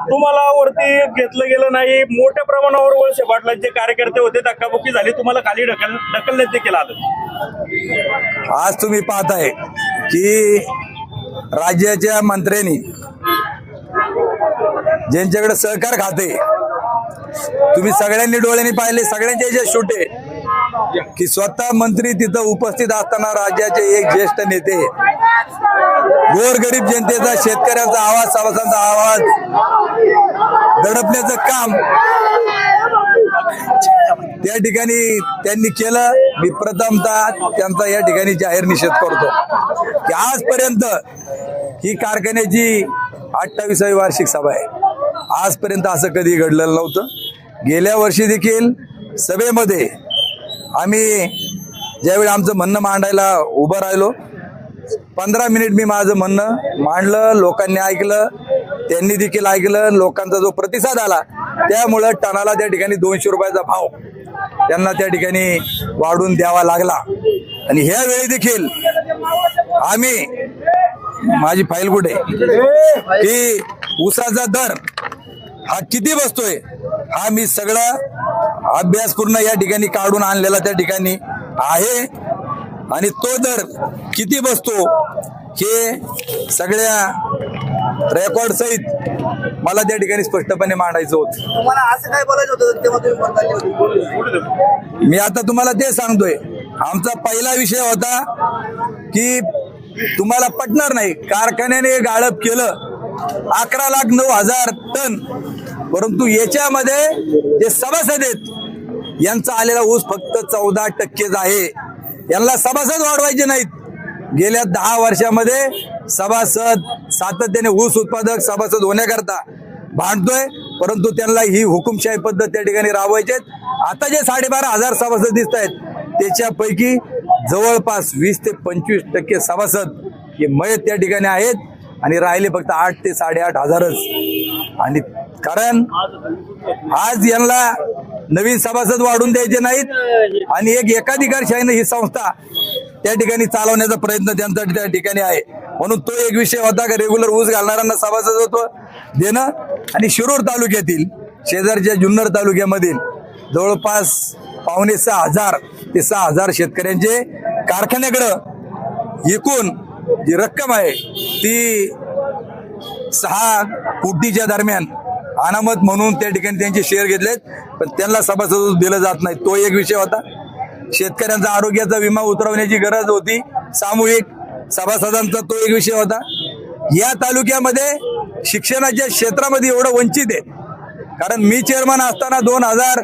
तुम्हाला वरती घेतलं गेलं नाही मोठ्या प्रमाणावर वळसे पाटलांचे कार्यकर्ते होते धक्काबुक्की झाली तुम्हाला खाली ढकल ढकलण्यात देखील आलं. आज तुम्ही पाहताय की राज्याच्या मंत्र्यांनी ज्यांच्याकडे सहकार खाते तुम्ही सगळ्यांनी डोळ्यांनी पाहिले सगळ्यांचे याच्यात शूटे की स्वतः मंत्री तिथं उपस्थित असताना राज्याचे एक ज्येष्ठ नेते गोरगरीब जनतेचा शेतकऱ्यांचा आवाज सभासांचा आवाज दडपण्याचं काम त्या ठिकाणी त्यांनी केलं. मी प्रथमतः त्यांचा या ठिकाणी जाहीर निषेध करतो की आजपर्यंत ही कारखान्याची अठ्ठावीसावी वार्षिक सभा आहे. आजपर्यंत असं कधी घडलेलं नव्हतं. गेल्या वर्षी देखील सभेमध्ये आम्ही ज्यावेळी आमचं म्हणणं मांडायला उभं राहिलो पंधरा मिनिट मी माझं म्हणणं मांडलं लोकांनी ऐकलं त्यांनी देखील ऐकलं लोकांचा जो प्रतिसाद आला त्यामुळं टनाला त्या ठिकाणी दोनशे रुपयाचा भाव त्यांना त्या ठिकाणी वाढून द्यावा लागला. आणि ह्या वेळी देखील आम्ही माझी फाईल कुठे? की ऊसाचा दर हा किती बसतोय हा मी सगळा अभ्यास पूर्ण या ठिकाणी काढून आणलेला त्या ठिकाणी आहे. आणि तो दर किती बसतो हे सगळ्या रेकॉर्ड सहित मला त्या ठिकाणी स्पष्टपणे मांडायचं होतं. तुम्हाला असं काय बोलायचं होतं तेव्हा तुम्ही पडताळली होती मी आता तुम्हाला ते सांगतोय. आमचा पहिला विषय होता की तुम्हाला पटणार नाही कारखान्याने गाळप केलं. अकरा लाख नऊ हजार टन. परंतु याच्यामध्ये जे सभासद आहेत यांचा आलेला ऊस फक्त चौदा टक्केच आहे. यांना सभासद वाढवायचे नाहीत. गेल्या दहा वर्षामध्ये सभासद सातत्याने ऊस उत्पादक सभासद होण्याकरता भांडतोय. परंतु त्यांना ही हुकुमशाही पद्धत त्या ठिकाणी राबवायची आहेत. आता जे साडेबारा हजार सभासद दिसत आहेत त्याच्यापैकी जवळपास वीस ते पंचवीस टक्के सभासद हे मयत त्या ठिकाणी आहेत आणि राहिले फक्त आठ ते साडेआठ हजारच. आणि कारण आज यांना नवीन सभासद वाढून द्यायचे नाहीत. आणि एक एकाधिकारशाहीनं ही संस्था त्या ठिकाणी चालवण्याचा प्रयत्न त्यांचा त्या ठिकाणी आहे. म्हणून तो एक विषय होता का रेग्युलर ऊस घालणाऱ्यांना सभासद होतो देणं आणि शिरूर तालुक्यातील शेजारच्या जुन्नर तालुक्यामधील जवळपास पावणे सहा हजार ते सहा हजार शेतकऱ्यांचे कारखान्याकडं एकूण जी रक्कम आहे ती सहा कोटीच्या दरम्यान अनामत म्हणून त्या ठिकाणी त्यांचे शेअर घेतलेत पण त्यांना सभासद दिलं जात नाही. तो एक विषय होता. शेतकऱ्यांचा आरोग्याचा विमा उतरवण्याची गरज होती. सामूहिक सभासदांचा तो एक विषय होता. या तालुक्यामध्ये शिक्षणाच्या क्षेत्रामध्ये एवढं वंचित आहे. कारण मी चेअरमन असताना दोन हजार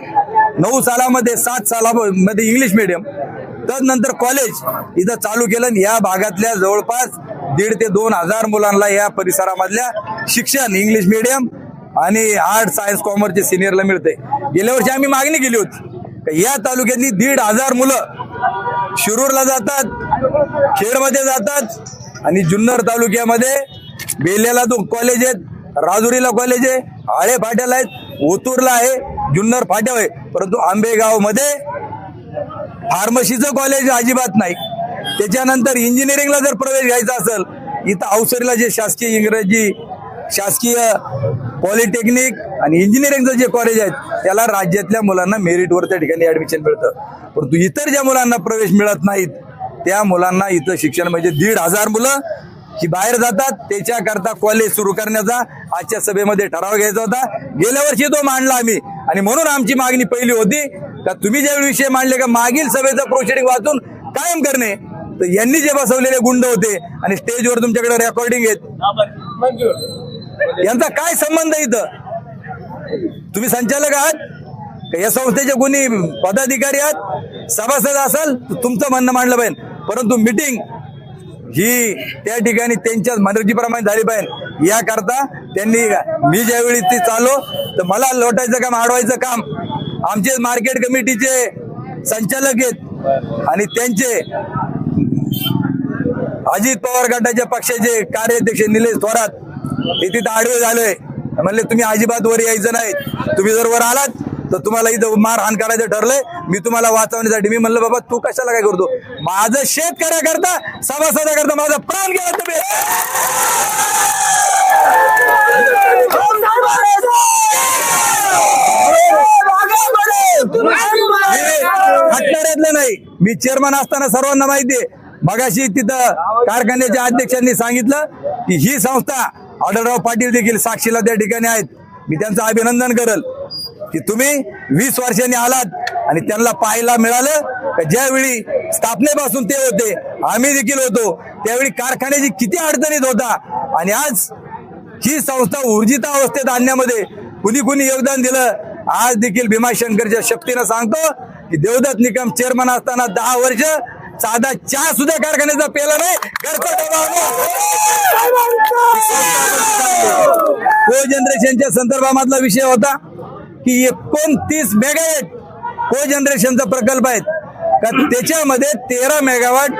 नऊ सालामध्ये सात सालामध्ये इंग्लिश मिडियम तदनंतर कॉलेज इथं चालू केलं आणि या भागातल्या जवळपास दीड ते दोन हजार मुलांना या परिसरामधल्या शिक्षण इंग्लिश मिडियम आणि आर्ट सायन्स कॉमर्सचे सिनियरला मिळते गेल्या वर्षी आम्ही मागणी केली होती. या तालुक्यातली दीड हजार मुलं शिरूरला जातात खेडमध्ये जातात आणि जुन्नर तालुक्यामध्ये बेल्याला तो कॉलेज आहेत राजुरीला कॉलेज आहे आळे फाट्याला आहेत ओतूरला आहे जुन्नर फाट्यावर आहे. परंतु आंबेगावमध्ये फार्मसीचं कॉलेज अजिबात नाही. त्याच्यानंतर इंजिनिअरिंगला जर प्रवेश घ्यायचा असेल इथं अवसरीला जे शासकीय इंग्रजी शासकीय पॉलिटेक्निक आणि इंजिनिअरिंगचं जे कॉलेज आहेत त्याला राज्यातल्या मुलांना मेरिटवर त्या ठिकाणी ऍडमिशन मिळतं. परंतु इतर ज्या मुलांना प्रवेश मिळत नाहीत त्या मुलांना इथं शिक्षण म्हणजे दीड हजार मुलं ही बाहेर जातात. त्याच्याकरता कॉलेज सुरू करण्याचा आजच्या सभेमध्ये ठराव घ्यायचा होता. गेल्या वर्षी तो मांडला आम्ही. आणि म्हणून आमची मागणी पहिली होती का तुम्ही ज्यावेळी विषय मांडले का मागील सभेचं प्रोसिडिंग वाचून कायम करणे. तर यांनी जे बसवलेले गुंड होते आणि स्टेजवर तुमच्याकडे रेकॉर्डिंग आहेत. यांचा काय संबंध इथं? तुम्ही संचालक आहात? या संस्थेचे कोणी पदाधिकारी आहात? सभासद असाल तर तुमचं म्हणणं मांडलं पाहिजे. परंतु मिटिंग ही त्या ठिकाणी त्यांच्याच मर्जीप्रमाणे झाली पाहिजे. याकरता त्यांनी मी ज्यावेळी ती चालो तर मला लोटायचं काम अडवायचं काम. आमचे मार्केट कमिटीचे संचालक आहेत. आणि त्यांचे अजित पवार गटाच्या पक्षाचे कार्याध्यक्ष निलेश थोरात हे तिथं आडवे झालोय म्हणले तुम्ही अजिबात वर यायचं नाही तुम्ही जर वर आलात तर तुम्हाला इथं मार हान करायचं ठरलंय. मी तुम्हाला वाचवण्यासाठी मी म्हणलं बाबा तू कशाला काय करतो? माझं शेतकऱ्याकरता सभासदाकरता माझा प्राण गेला तुम्ही. हटणाऱ्यातलं नाही. मी चेअरमन असताना सर्वांना माहितीये मगाशी तिथं कारखान्याच्या अध्यक्षांनी सांगितलं की ही संस्था आढळराव पाटील देखील साक्षीला त्या ठिकाणी आहेत. मी त्यांचं अभिनंदन करल की तुम्ही वीस वर्षांनी आलात आणि त्यांना पाहायला मिळालं ज्यावेळी स्थापनेपासून ते होते आम्ही देखील होतो त्यावेळी कारखान्याची किती अडचणीत होता आणि आज ही संस्था ऊर्जित अवस्थेत आणण्यामध्ये कुणी कुणी योगदान दिलं आज देखील भीमाशंकरच्या शक्तीनं सांगतो की देवदत्त निकम चेअरमन असताना दहा वर्ष साधा चहा सुद्धा कारखान्याचा पेला नाही. घरचा डबा को जनरेशनच्या संदर्भामधला विषय होता की एकोणतीस मेगावेट को जनरेशनचा प्रकल्प आहेत. का त्याच्यामध्ये तेरा मेगावाट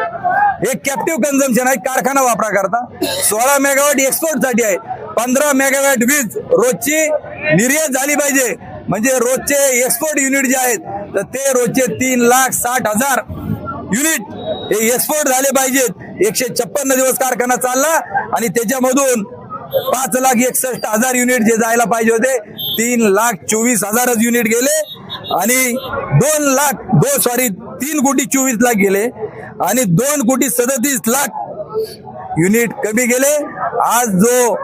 हे कॅप्टिव्ह कन्झम्पशन आहे कारखाना वापरा करता सोळा मेगावाट एक्सपोर्टसाठी आहे. पंधरा मेगावॅट वीज रोजची निर्यात झाली पाहिजे. म्हणजे रोजचे एक्सपोर्ट युनिट जे आहेत तर ते रोजचे तीन लाख साठ हजार युनिट हे एक्सपोर्ट झाले पाहिजेत. एकशे छप्पन्न दिवस कारखाना चालला आणि त्याच्यामधून पाच लाख एकसष्ट हजार युनिट जे जायला पाहिजे होते तीन लाख चोवीस हजारच युनिट गेले आणि दोन लाख दो सॉरी तीन कोटी चोवीस लाख गेले आणि दोन कोटी सदतीस लाख युनिट कमी गेले. आज जो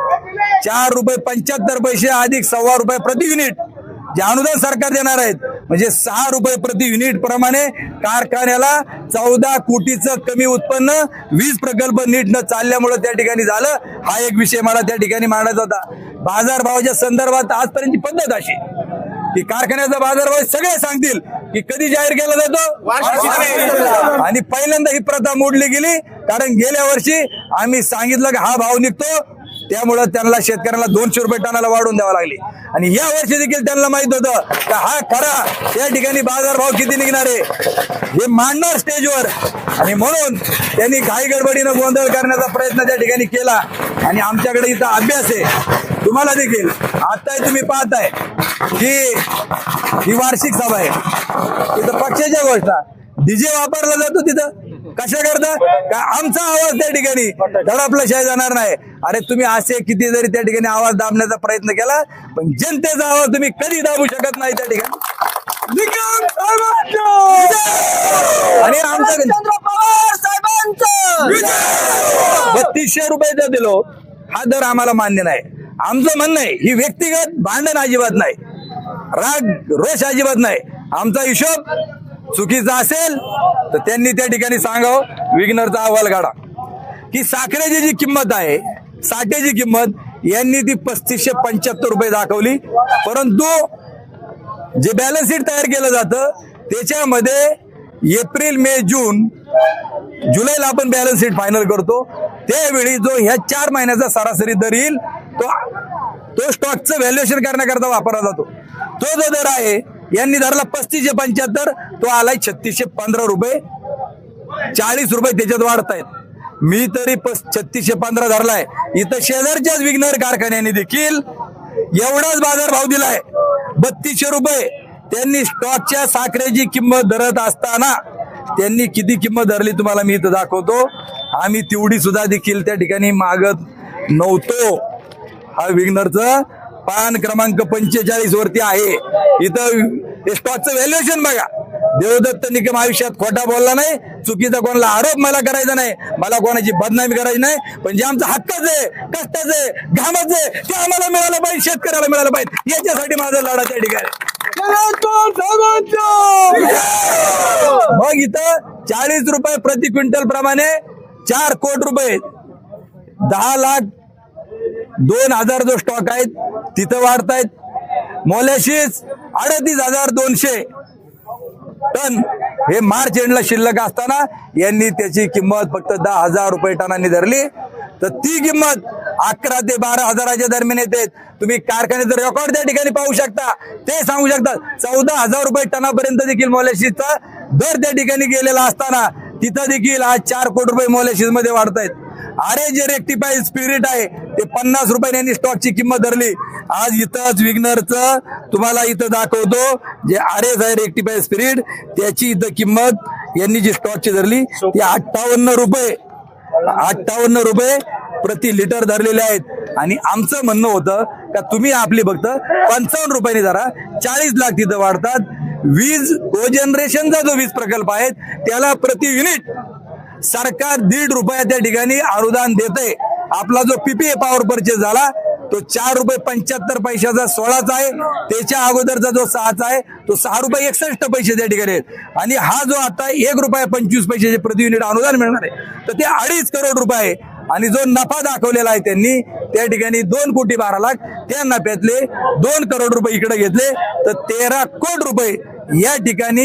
चार रुपये पंच्याहत्तर पैसे अधिक सव्वा रुपये प्रति युनिट जे अनुदान सरकार देणार आहेत म्हणजे सहा रुपये प्रति युनिट प्रमाणे कारखान्याला चौदा कोटीचं कमी उत्पन्न वीज प्रकल्प नीट न चालल्यामुळे त्या ठिकाणी झालं. हा एक विषय मला त्या ठिकाणी मांडायचा होता. बाजारभावाच्या संदर्भात आजपर्यंतची पद्धत अशी की कारखान्याचा बाजारभाव सगळे सांगतील की कधी जाहीर केला जातो? आणि पहिल्यांदा ही प्रथा मोडली गेली कारण गेल्या वर्षी आम्ही सांगितलं की हा भाव निघतो. त्यामुळं त्यांना शेतकऱ्यांना दोनशे रुपये टनाला वाढून द्यावं लागली. आणि या वर्षी देखील त्यांना माहीत होतं का हा खरा या ठिकाणी बाजारभाव किती निघणार आहे? हे मांडणार स्टेजवर. आणि म्हणून त्यांनी घाई गडबडीनं गोंधळ करण्याचा प्रयत्न त्या ठिकाणी केला. आणि आमच्याकडे इथं अभ्यास आहे. तुम्हाला देखील आताही तुम्ही पाहताय की ही वार्षिक सभा आहे. तिथं पक्षाच्या गोष्ट डीजे वापरला जातो तिथं. कशा करता? का आमचा आवाज त्या ठिकाणी? धडपल्याशिवाय जाणार नाही. अरे तुम्ही असे किती जरी त्या ठिकाणी आवाज दाबण्याचा प्रयत्न केला पण जनतेचा आवाज तुम्ही कधी दाबू शकत नाही त्या ठिकाणी! आणि आमचं बत्तीसशे रुपये दिलो हा दर आम्हाला मान्य नाही. आमचं म्हणणं आहे ही व्यक्तिगत भांडण अजिबात नाही. राग रोष अजिबात नाही. आमचा हिशोब चुकीचा असेल तर त्यांनी त्या ठिकाणी सांगावं विग्नरचा अहवाल काढा. की साखरेची जी किंमत आहे साठेची किंमत यांनी ती पस्तीसशे पंच्याहत्तर रुपये दाखवली. परंतु जे बॅलन्स शीट तयार केलं जातं त्याच्यामध्ये एप्रिल मे जून जुलैला आपण बॅलन्स शीट फायनल करतो. त्यावेळी जो ह्या चार महिन्याचा सरासरी दर येईल तो तो स्टॉकचं व्हॅल्युएशन करण्याकरता वापरला जातो. तो जो दर आहे यांनी धरला पस्तीसशे पंच्याहत्तर तो आलाय छत्तीसशे पंधरा रुपये. चाळीस रुपये त्याच्यात वाढतायत. मी तरी पस छत्तीसशे पंधरा धरलाय. इथं शेजारच्याच विघ्नर कारखान्याने देखील एवढाच बाजार भाव दिलाय. बत्तीसशे रुपये. त्यांनी स्टॉकच्या साखरेची किंमत धरत असताना त्यांनी किती किंमत धरली तुम्हाला मी इथं दाखवतो. आम्ही तेवढी सुद्धा देखील त्या ठिकाणी मागत नव्हतो. हा विग्नरचं पान क्रमांक पंचेचाळीस वरती आहे. इथं हे स्टॉकचं व्हॅल्युएशन बघा. देवदत्त निकम आयुष्यात खोटा बोलला नाही. चुकीचा कोणाला आरोप मला करायचा नाही. मला कोणाची बदनामी करायची नाही. पण जे आमचं हक्काचं आहे कष्टाचं आहे घामाचं आहे ते आम्हाला मिळालं पाहिजे शेतकऱ्याला मिळालं पाहिजे. याच्यासाठी माझा लढा त्या ठिकाणी. मग इथं चाळीस रुपये प्रति क्विंटल प्रमाणे चार कोट रुपये. दहा लाख दोन हजार जो स्टॉक आहेत तिथं वाढतायत. मोल्याशीच अडतीस हजार दोनशे टन हे मार्च एंडला शिल्लक असताना यांनी त्याची किंमत फक्त दहा हजार रुपये टनांनी धरली. तर ती किंमत अकरा ते बारा हजाराच्या दरम्यान येते. तुम्ही कारखान्याचं रेकॉर्ड त्या ठिकाणी पाहू शकता. ते सांगू शकता चौदा हजार रुपये टनापर्यंत देखील मोलॅशिसचा दर त्या ठिकाणी गेलेला असताना तिथं देखील आज चार कोटी रुपये मोलॅशिसमध्ये वाढतायत. अरे जे रेक्टिफाईड स्पिरिट आहे ते पन्नास रुपयाने स्टॉकची किंमत धरली. आज इथंच विग्नरचं तुम्हाला इथं दाखवतो. जे आरेज आहे रेक्टिफाईड स्पिरिट त्याची इथं किंमत यांनी जी स्टॉकची धरली ती अठ्ठावन्न रुपये. अठ्ठावन्न रुपये प्रति लिटर धरलेले आहेत. आणि आमचं म्हणणं होतं का तुम्ही आपली फक्त पंचावन्न रुपयाने धरा. चाळीस लाख तिथं वाढतात. वीज कोजनरेशनचा जो वीज प्रकल्प आहे त्याला प्रति युनिट सरकार दीड रुपया त्या ठिकाणी अनुदान देते आपला जो पीपीए पॉवर परचेस झाला तो चार रुपये पंच्याहत्तर पैशाचा सोळाचा आहे. त्याच्या अगोदरचा जो सहाचा आहे तो सहा रुपये एकसष्ट पैसे त्या ठिकाणी आहेत. आणि हा जो आता एक रुपया पंचवीस पैशाचे प्रति युनिट अनुदान मिळणार आहे. तर ते अडीच करोड रुपये आहे. आणि जो नफा दाखवलेला आहे त्यांनी त्या ठिकाणी दोन कोटी बारा लाख त्या नफ्यातले दोन करोड रुपये इकडे घेतले. तर तेरा कोट रुपये या ठिकाणी